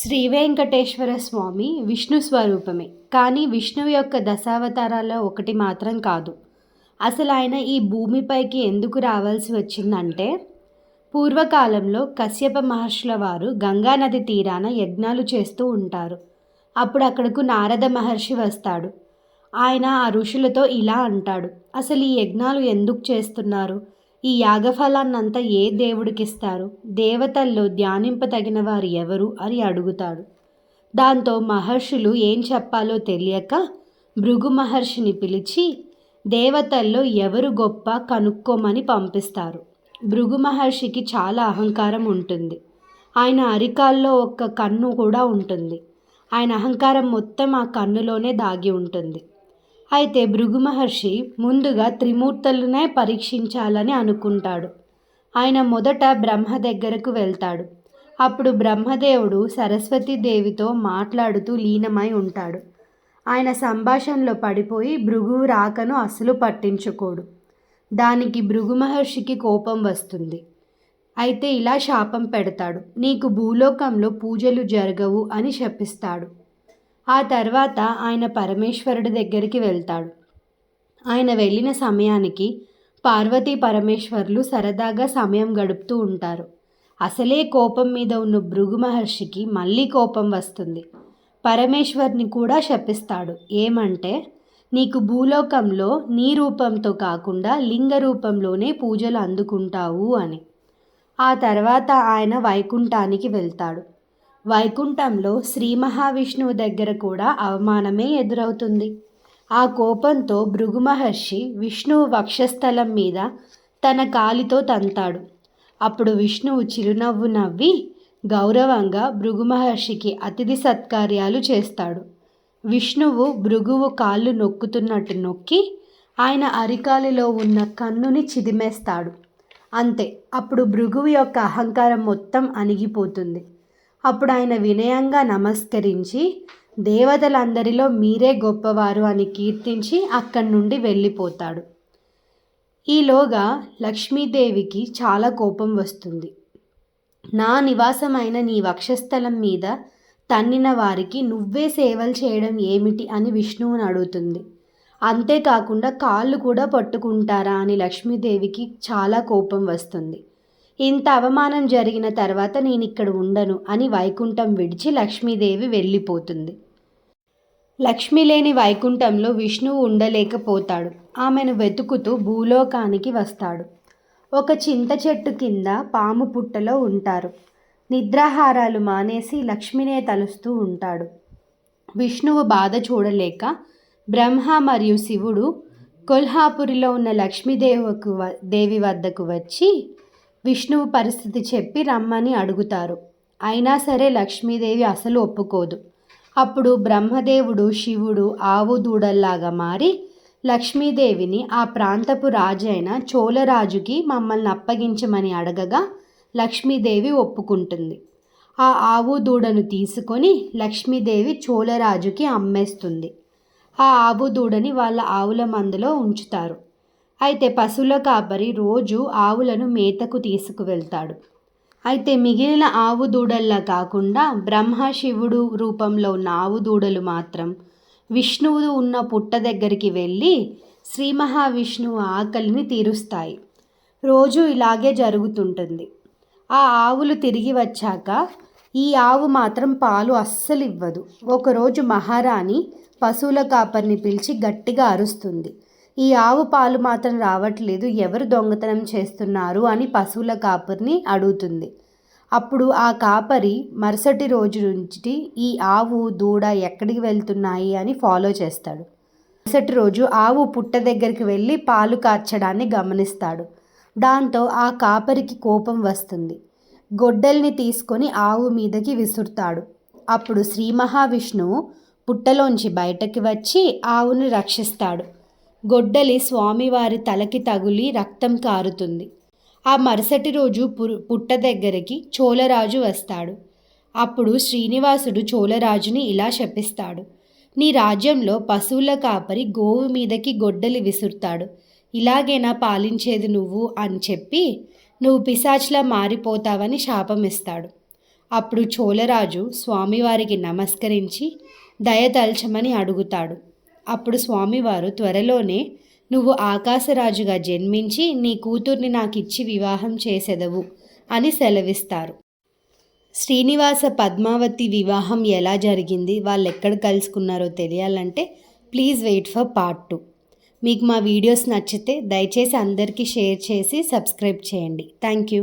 శ్రీ వెంకటేశ్వర స్వామి విష్ణు స్వరూపమే. కానీ విష్ణువు యొక్క దశావతారాల్లో ఒకటి మాత్రం కాదు. అసలు ఆయన ఈ భూమిపైకి ఎందుకు రావాల్సి వచ్చిందంటే పూర్వకాలంలో కశ్యప మహర్షుల వారు గంగానది తీరాన యజ్ఞాలు చేస్తూ ఉంటారు. అప్పుడు అక్కడకు నారద మహర్షి వస్తాడు. ఆయన ఆ ఋషులతో ఇలా అంటాడు. అసలు ఈ యజ్ఞాలు ఎందుకు చేస్తున్నారు? ఈ యాగఫలాన్నంతా ఏ దేవుడికిస్తారు? దేవతల్లో ధ్యానింపతగిన వారు ఎవరు? అని అడుగుతాడు. దాంతో మహర్షులు ఏం చెప్పాలో తెలియక భృగు మహర్షిని పిలిచి దేవతల్లో ఎవరు గొప్ప కనుక్కోమని పంపిస్తారు. భృగు మహర్షికి చాలా అహంకారం ఉంటుంది. ఆయన అరికాల్లో ఒక్క కన్ను కూడా ఉంటుంది. ఆయన అహంకారం మొత్తం ఆ కన్నులోనే దాగి ఉంటుంది. అయితే భృగు మహర్షి ముందుగా త్రిమూర్తులనే పరీక్షించాలని అనుకుంటాడు. ఆయన మొదట బ్రహ్మ దగ్గరకు వెళ్తాడు. అప్పుడు బ్రహ్మదేవుడు సరస్వతీదేవితో మాట్లాడుతూ లీనమై ఉంటాడు. ఆయన సంభాషణలో పడిపోయి భృగు రాకను అస్సలు పట్టించుకోడు. దానికి భృగు మహర్షికి కోపం వస్తుంది. అయితే ఇలా శాపం పెడతాడు. నీకు భూలోకంలో పూజలు జరగవు అని శపిస్తాడు. ఆ తర్వాత ఆయన పరమేశ్వరుడి దగ్గరికి వెళ్తాడు. ఆయన వెళ్ళిన సమయానికి పార్వతీ పరమేశ్వర్లు సరదాగా సమయం గడుపుతూ ఉంటారు. అసలే కోపం మీద ఉన్న భృగు మహర్షికి మళ్ళీ కోపం వస్తుంది. పరమేశ్వర్ని కూడా శపిస్తాడు. ఏమంటే నీకు భూలోకంలో నీ రూపంతో కాకుండా లింగ రూపంలోనే పూజలు అందుకుంటావు అని. ఆ తర్వాత ఆయన వైకుంఠానికి వెళ్తాడు. వైకుంఠంలో శ్రీ మహావిష్ణువు దగ్గర కూడా అవమానమే ఎదురవుతుంది. ఆ కోపంతో భృగు మహర్షి విష్ణువు వక్షస్థలం మీద తన కాలితో తంతాడు. అప్పుడు విష్ణువు చిరునవ్వు నవ్వి గౌరవంగా భృగు మహర్షికి అతిథి సత్కార్యాలు చేస్తాడు. విష్ణువు భృగువు కాళ్ళు నొక్కుతున్నట్టు నొక్కి ఆయన అరికాలిలో ఉన్న కన్నుని చిదిమేస్తాడు. అంతే అప్పుడు భృగువు యొక్క అహంకారం మొత్తం అణిగిపోతుంది. అప్పుడు ఆయన వినయంగా నమస్కరించి దేవతలందరిలో మీరే గొప్పవారు అని కీర్తించి అక్కడి నుండి వెళ్ళిపోతాడు. ఈలోగా లక్ష్మీదేవికి చాలా కోపం వస్తుంది. నా నివాసమైన నీ వక్షస్థలం మీద తన్నిన వారికి నువ్వే సేవలు చేయడం ఏమిటి అని విష్ణువుని అడుగుతుంది. అంతేకాకుండా కాళ్ళు కూడా పట్టుకుంటారా అని లక్ష్మీదేవికి చాలా కోపం వస్తుంది. ఇంత అవమానం జరిగిన తర్వాత నేను ఇక్కడ ఉండను అని వైకుంఠం విడిచి లక్ష్మీదేవి వెళ్ళిపోతుంది. లక్ష్మి లేని వైకుంఠంలో విష్ణువు ఉండలేకపోతాడు. ఆమెను వెతుకుతూ భూలోకానికి వస్తాడు. ఒక చింత చెట్టు కింద పాము పుట్టలో ఉంటారు. నిద్రాహారాలు మానేసి లక్ష్మినే తలుస్తూ ఉంటాడు. విష్ణువు బాధ చూడలేక బ్రహ్మ మరియు శివుడు కొల్హాపురిలో ఉన్న లక్ష్మీదేవకు దేవి వద్దకు వచ్చి విష్ణువు పరిస్థితి చెప్పి రమ్మని అడుగుతారు. అయినా సరే లక్ష్మీదేవి అసలు ఒప్పుకోదు. అప్పుడు బ్రహ్మదేవుడు శివుడు ఆవు దూడల్లాగా మారి లక్ష్మీదేవిని ఆ ప్రాంతపు రాజైన చోళరాజుకి మమ్మల్ని అప్పగించమని అడగగా లక్ష్మీదేవి ఒప్పుకుంటుంది. ఆ ఆవు దూడను తీసుకొని లక్ష్మీదేవి చోళరాజుకి అమ్మేస్తుంది. ఆ ఆవు దూడని వాళ్ళ ఆవుల మందులో ఉంచుతారు. అయితే పశువుల కాపరి రోజు ఆవులను మేతకు తీసుకువెళ్తాడు. అయితే మిగిలిన ఆవు దూడల్లా కాకుండా బ్రహ్మ శివుడు రూపంలో ఉన్న ఆవు దూడలు మాత్రం విష్ణువు ఉన్న పుట్ట దగ్గరికి వెళ్ళి శ్రీ మహావిష్ణువు ఆకలిని తీరుస్తాయి. రోజు ఇలాగే జరుగుతుంటుంది. ఆ ఆవులు తిరిగి వచ్చాక ఈ ఆవు మాత్రం పాలు అస్సలు ఇవ్వదు ఒకరోజు మహారాణి పశువుల కాపరిని పిలిచి గట్టిగా అరుస్తుంది. ఈ ఆవు పాలు మాత్రం రావట్లేదు. ఎవరు దొంగతనం చేస్తున్నారు అని పశువుల కాపరిని అడుగుతుంది. అప్పుడు ఆ కాపరి మరుసటి రోజు నుంచి ఈ ఆవు దూడ ఎక్కడికి వెళ్తున్నాయి అని ఫాలో చేస్తాడు. మరుసటి రోజు ఆవు పుట్ట దగ్గరికి వెళ్ళి పాలు కార్చడాన్ని గమనిస్తాడు. దాంతో ఆ కాపరికి కోపం వస్తుంది. గొడ్డల్ని తీసుకొని ఆవు మీదకి విసురుతాడు. అప్పుడు శ్రీ మహావిష్ణువు పుట్టలోంచి బయటకి వచ్చి ఆవుని రక్షిస్తాడు. గొడ్డలి స్వామివారి తలకి తగులి రక్తం కారుతుంది. ఆ మరుసటి రోజు పుట్ట దగ్గరికి చోళరాజు వస్తాడు. అప్పుడు శ్రీనివాసుడు చోళరాజుని ఇలా శపిస్తాడు. నీ రాజ్యంలో పశువుల కాపరి గోవు మీదకి గొడ్డలి విసురుతాడు. ఇలాగేనా పాలించేది నువ్వు అని చెప్పి నువ్వు పిశాచ్లా మారిపోతావని శాపం ఇస్తాడు. అప్పుడు చోళరాజు స్వామివారికి నమస్కరించి దయతల్చమని అడుగుతాడు. అప్పుడు స్వామివారు త్వరలోనే నువ్వు ఆకాశరాజుగా జన్మించి నీ కూతుర్ని నాకు ఇచ్చి వివాహం చేసెదవు అని సెలవిస్తారు. శ్రీనివాస పద్మావతి వివాహం ఎలా జరిగింది వాళ్ళు ఎక్కడ కలుసుకున్నారో తెలియాలంటే please wait for part two మీకు మా వీడియోస్ నచ్చితే దయచేసి అందరికీ షేర్ చేసి సబ్స్క్రైబ్ చేయండి. Thank you.